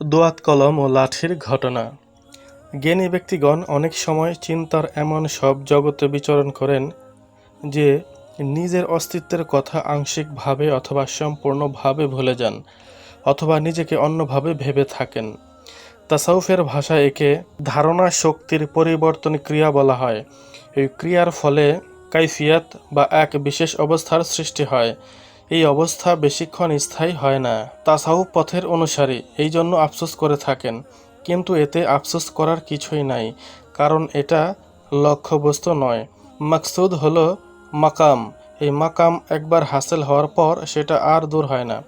দোয়াত কলম ও লাঠির ঘটনা। জ্ঞানী ব্যক্তিগণ অনেক সময় চিন্তার এমন সব জগতে বিচরণ করেন যে নিজের অস্তিত্বের কথা আংশিকভাবে অথবা সম্পূর্ণভাবে ভুলে যান অথবা নিজেকে অন্যভাবে ভেবে থাকেন। তাসাউফের ভাষায় একে ধারণা শক্তির পরিবর্তন ক্রিয়া বলা হয়। এই ক্রিয়ার ফলে কাইফিয়াত বা এক বিশেষ অবস্থার সৃষ্টি হয়। এই অবস্থা বেশিক্ষণ স্থায়ী হয় না। তাসাউফ পথের অনুসারী এই জন্য আফসোস করে থাকেন, কিন্তু এতে আফসোস করার কিছুই নাই, কারণ এটা লক্ষ্যবস্তু নয়। মাকসুদ হলো মাকাম। এই মাকাম একবার হাসিল হওয়ার পর সেটা আর দূর হয় না।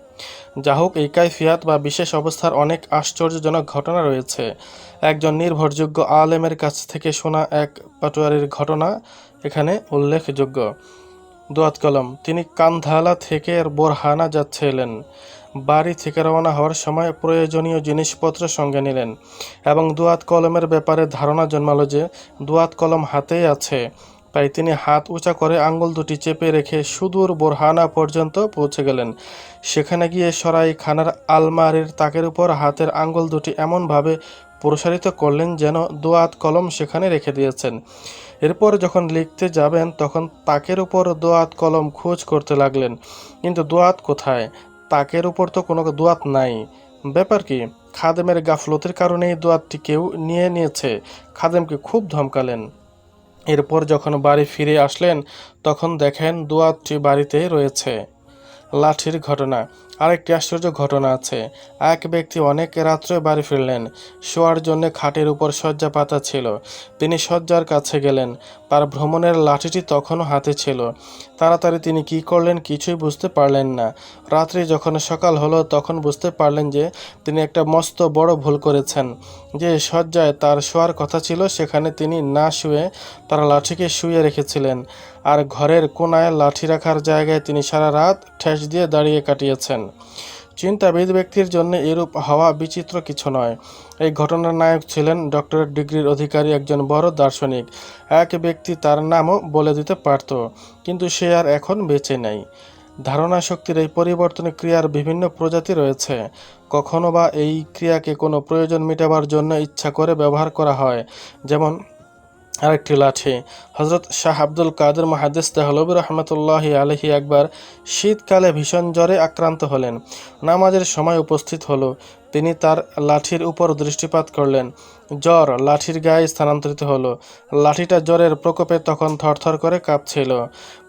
যা হোক, এই কাইফিয়াত বা বিশেষ অবস্থার অনেক আশ্চর্যজনক ঘটনা রয়েছে। একজন নির্ভরযোগ্য আলেমের কাছ থেকে শোনা এক পাটোয়ারির ঘটনা এখানে উল্লেখযোগ্য। দোয়াত কলম, তিনি কান্ধালা থেকে বোরহানা যাচ্ছিলেন। বাড়ি থেকে রওনা হওয়ার সময় প্রয়োজনীয় জিনিসপত্র সঙ্গে নিলেন এবং দোয়াত কলমের ব্যাপারে ধারণা জন্মালো যে দোয়াত কলম হাতেই আছে। তাই তিনি হাত উঁচা করে আঙ্গুল দুটি চেপে রেখে সুদূর বোরহানা পর্যন্ত পৌঁছে গেলেন। সেখানে গিয়ে সরাই খানার আলমারির তাকের উপর হাতের আঙ্গুল দুটি এমনভাবে প্রসারিত করলেন যেন দোয়াত কলম সেখানে রেখে দিয়েছেন। এরপর যখন লিখতে যাবেন, তখন তাকের উপর দোয়াত কলম খোঁজ করতে লাগলেন। কিন্তু দোয়াত কোথায়? তাকের উপর তো কোনো দোয়াত নাই। ব্যাপার কি? খাদেমের গাফলতের কারণেই দোয়াতটি কেউ নিয়ে নিয়েছে। খাদেমকে খুব ধমকালেন। এরপর যখন বাড়ি ফিরে আসলেন তখন দেখেন দোয়াতটি বাড়িতে রয়েছে। লাঠির ঘটনা। আরেকটি আশ্চর্য ঘটনা আছে। এক ব্যক্তি অনেক রাত্রে বাড়ি ফিরলেন। শোয়ার জন্য খাটের উপর শয্যা পাতা ছিল। তিনি শয্যার কাছে গেলেন। তার ভ্রমণের লাঠিটি তখনও হাতে ছিল। তাড়াতাড়ি তিনি কি করলেন কিছুই বুঝতে পারলেন না। রাত্রি যখন সকাল হলো, তখন বুঝতে পারলেন যে তিনি একটা মস্ত বড় ভুল করেছেন। যে শয্যায় তার শোয়ার কথা ছিল, সেখানে তিনি না শুয়ে তার লাঠিকে শুয়ে রেখেছিলেন। আর ঘরের কোনায় লাঠি রাখার জায়গায় তিনি সারা রাত ঠেস দিয়ে দাঁড়িয়ে কাটিয়েছেন। চিন্তাবিদ ব্যক্তির জন্য এরূপ হওয়া বিচিত্র কিছু নয়। এই ঘটনার নায়ক ছিলেন ডক্টরেট ডিগ্রির অধিকারী একজন বড় দার্শনিক। এক ব্যক্তি তার নামও বলে দিতে পারত, কিন্তু সে আর এখন বেঁচে নেই। ধারণা শক্তির এই পরিবর্তন ক্রিয়ার বিভিন্ন প্রজাতি রয়েছে। কখনো বা এই ক্রিয়াকে কোনো প্রয়োজন মেটাবার জন্য ইচ্ছা করে ব্যবহার করা হয়, যেমন আরেকটি লাঠি। হজরত শাহ আব্দুল কাদের মাহাদিস তেহলব রহমতুল্লাহ আলহি একবার শীতকালে ভীষণ জ্বরে আক্রান্ত হলেন। নামাজের সময় উপস্থিত হলো। তিনি তার লাঠির উপর দৃষ্টিপাত করলেন। জ্বর লাঠির গায়ে স্থানান্তরিত হলো। লাঠিটা জ্বরের প্রকোপে তখন থরথর করে কাঁপছিল।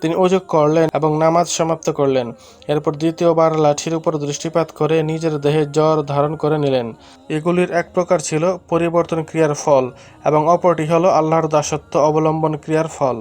তিনি অজুক করলেন এবং নামাজ সমাপ্ত করলেন। এরপর দ্বিতীয়বার লাঠির উপর দৃষ্টিপাত করে নিজের দেহে জ্বর ধারণ করে নিলেন। এগুলির এক প্রকার ছিল পরিবর্তন ক্রিয়ার ফল এবং অপরটি হলো আল্লাহর দাসত্ব অবলম্বন ক্রিয়ার ফল।